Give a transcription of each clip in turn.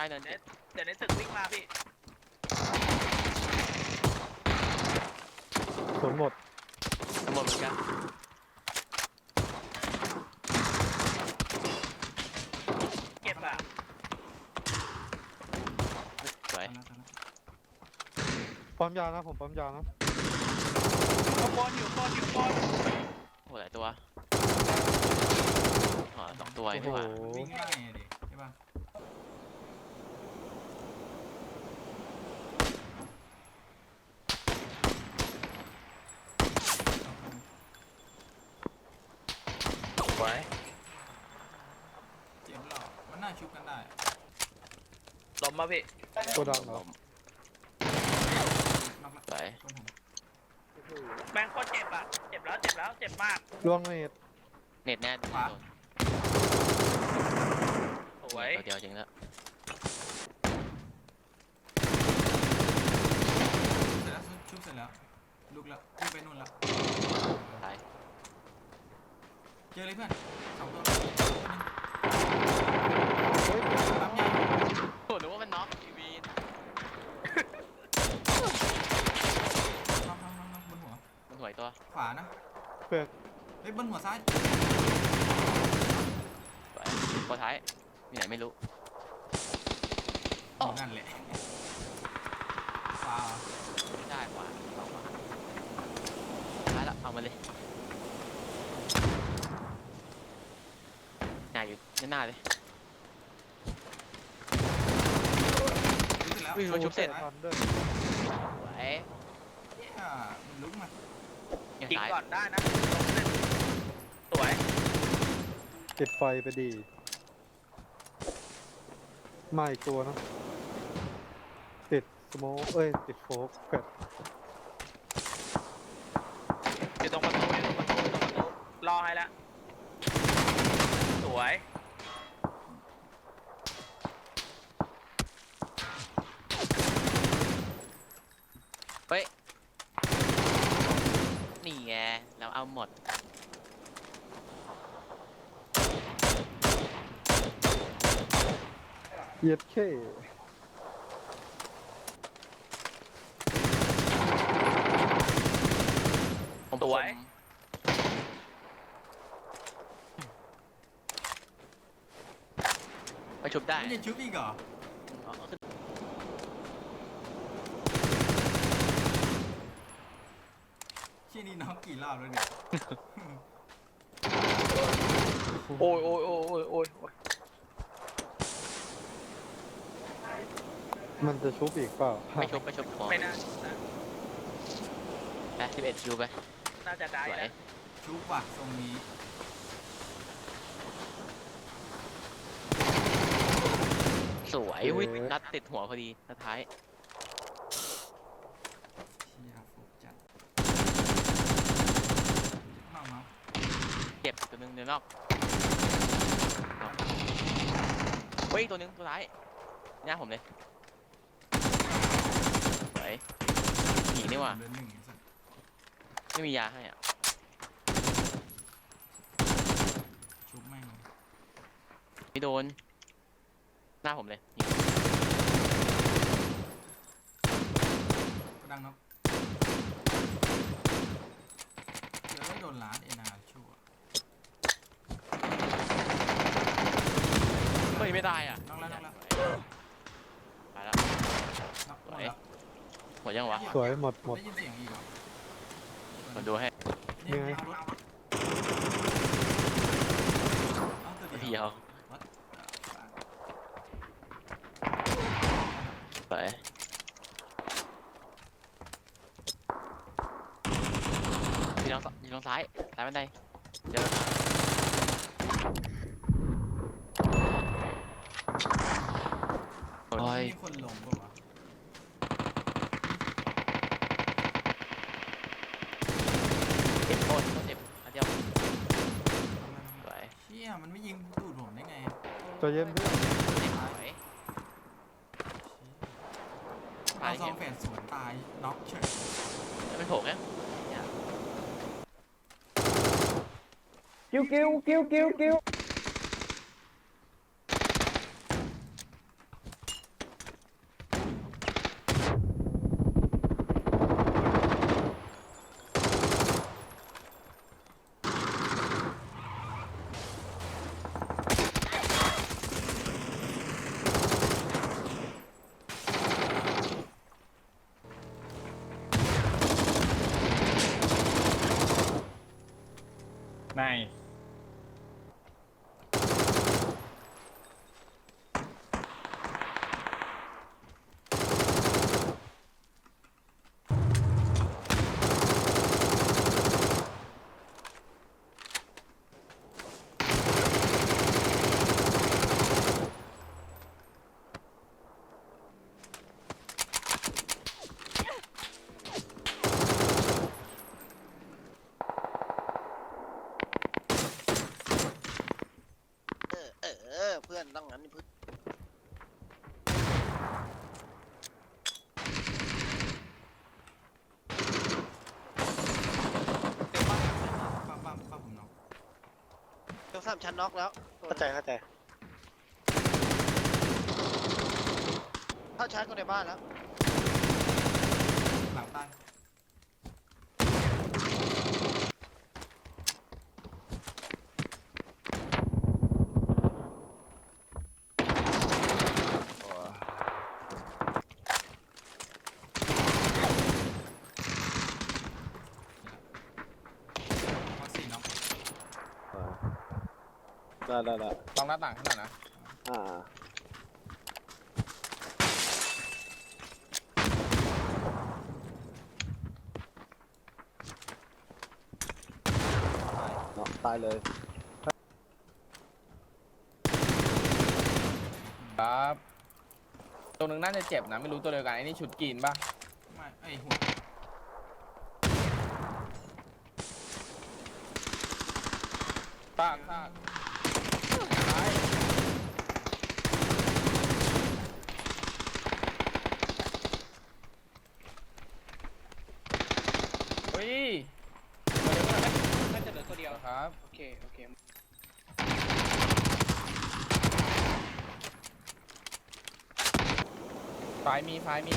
ต้เนินเดี๋เจ็ยวดเดี๋ยวในตึกวิ่งมาพี่สวนหมดทั้งหมดเหมือนกันเก็บอะสวยตายแล้วตายแล้วปั๊มยานะผมปั๊มยานะข้างบนอยู่ข้างบนอยู่ข้างบนโอ้หลายตัวอ๋อสองตัวเองโอ้นี่โหหว่า วิ่งได้ไงอะดิใช่ป่ะ ไว้เจ็บหรอมันน่าชุบกันได้ล้มมาพี่โกดังเหรลอมนอกละสวยคนผมแบงค์โคตรเจ็บอะ เจ็บแล้วเจ็บแล้วเจ็บมากล่วงเนตเน็ตแน่โดนสวยตัวเดียวจริงแล้วเสร็จแล้วชุบเสร็จแล้วลุกแล้ววิ่งไปนู่นแล้วตายเจ อเลยเพื่อนสองตัวเฮ้ยปั๊มยาโอ้นึกว่ามันน็อกทีวีน็อกน็อกน็อกน็อกบนหัว มันหวยตัว ขวานะเปิดเฮ้ยบนหัวซ้ายสวยตัวท้ายมีไหนไม่รู้อยู่นั่นแหละขวา ไม่ได้กว่าเอามาท้ายละเอามาเลย หน้าอยู่หน้าเลยเสร็จแล้วอุ้ยมันชุบเสร็จทันด้วยสวยเนี่ยมันลุกมายังยิงตายก่อนได้นะล้มหนึ่งสวยติดไฟไปดีมาอีกตัวนะติดสโมกเอ้ย ติดโฟกแฟดอยู่ตรงประตูอยู่ตรงประตูอยู่ตรงประตูรอให้แล้วส วย เฮ้ย นี่ไง เราเอาหมด เย็ดเข้ผมสวย ไปชุบได้ไม่จะชุบอีกเหรออ๋อขึ้นเชี่ยนี่น็อกกี่รอบแล้วเนี่ยโอ้ยโอ้ยโอ้ยโอ้ยโอ้ยโอ้ยมันจะชุบอีกเปล่าไปชุบไปชุบหมอไม่น่านะไปสิบเอ็ดคิวไปน่าจะได้สวยนะชุบว่ะทรงนี้ สวยอุ้ยนัดติดหัวพอดีนัดท้ายเชี่ยฟุกจัดมามาเจ็บตัวหนึงเดี๋ยวนอกเอาเฮ้ยอีกตัวหนึงตัวท้ายหน้าผมเลยสวยหนีนี่หว่าเดือนหนึ่งไอ้สัสไม่มียาให้อะชุบแม่งไม่โดน หน้าผมเลยยิงก็ดังน็อกเดี๋ยวได้โดนล้านเอ็นาชั่วเฮ้ยไม่ได้อะน็อกแล้วน็อกแล้วตายแล้วน็อกหมสวดยแล้วหมดยังวะสวยหมดหมดได้ยินเสียงอีกเหรอผมดูให้เนี่ยยังไงเอารถเอาตัวเดีเดียยว วสวยยิงทางซ้ายยิงทางซ้ายซ้ายบันไดเจอโอ้ยมีคนลงปะวะเจ็บโคตรเจ็บอันเดียวสวยเชี่ยมันไม่ยิงตูดผมได้ไงอะ ใจเย็นเพื่อน เจ็บสวย เอาซองแฝดสว นตายน็อกเฉยแล้วเป็นโผล่ไงกิ้วกิ้วกิ้วกิ้วกิ้ว ใน เออเออเอ อเพื่อนต้องงั้นนี่เพื่อนปั๊มปั๊มปั๊มผมน็อกเจ้าสามชั้นน็อกแล้วเข้าใจเข้าใจเข้าชาร์จคนในบ้านแล้วหลังใต้วัคซีนน็อก ได้ได้ได้ต้องหน้าต่างขนาดนะอ่าตายเลย ครับตัวหนึ่งน่าจะเจ็บนะ ไม่รู้ตัวเดียวกันไอ้นี่ชุดกรีนปะไม่ไอยหัวซากซากตายเฮ้ยน่าจะเหลือตัวเดียวครับ โอ เคโอเคไฟมีไฟมี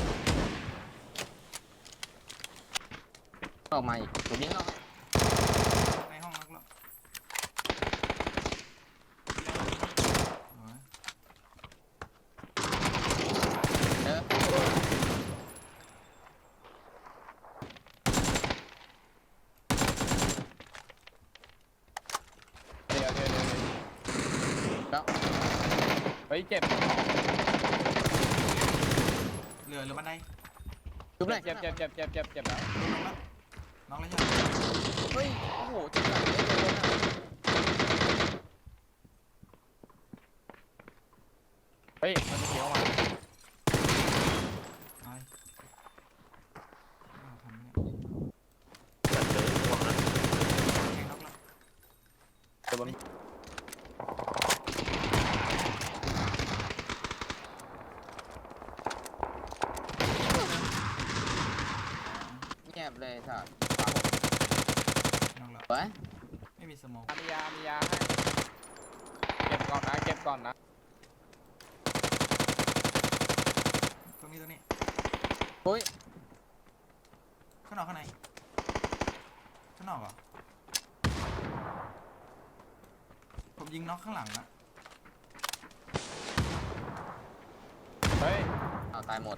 ออกมาอีกตัวนี้ออกมานห้องน็อกแล้วโอ้ย เออเดี๋ยวเดี๋ยวเดี๋ยว เดี๋ยวเฮ้ยเจ็บเหลือเหลือบันไดจุ๊บเลยเจ็บเจ็บเจ็บเจ็บเจ็บเจ็บแล้วน็อกแล้วน็อกแล้วใช่ไหมเฮ้ย โอ้โหเจ็บหนักเลยโดนอะเฮ้ย มันจะเขียวมา ตายอ้าวทันไหมเนี่ยแทงน็อกแล้ว เดี๋ยวมัน เงียบเลยสัตว์ น็อกแล้ วเฮ้ยไม่มีสโมองมียามียาให้เก็บก่อนนะเก็บก่อนนะตรงนี้ตรงนี้เฮ้ยข้างนอกข้างในข้างนอกเหรอผมยิงน็อกข้างหลังอะเฮ้ยเอาตายหมด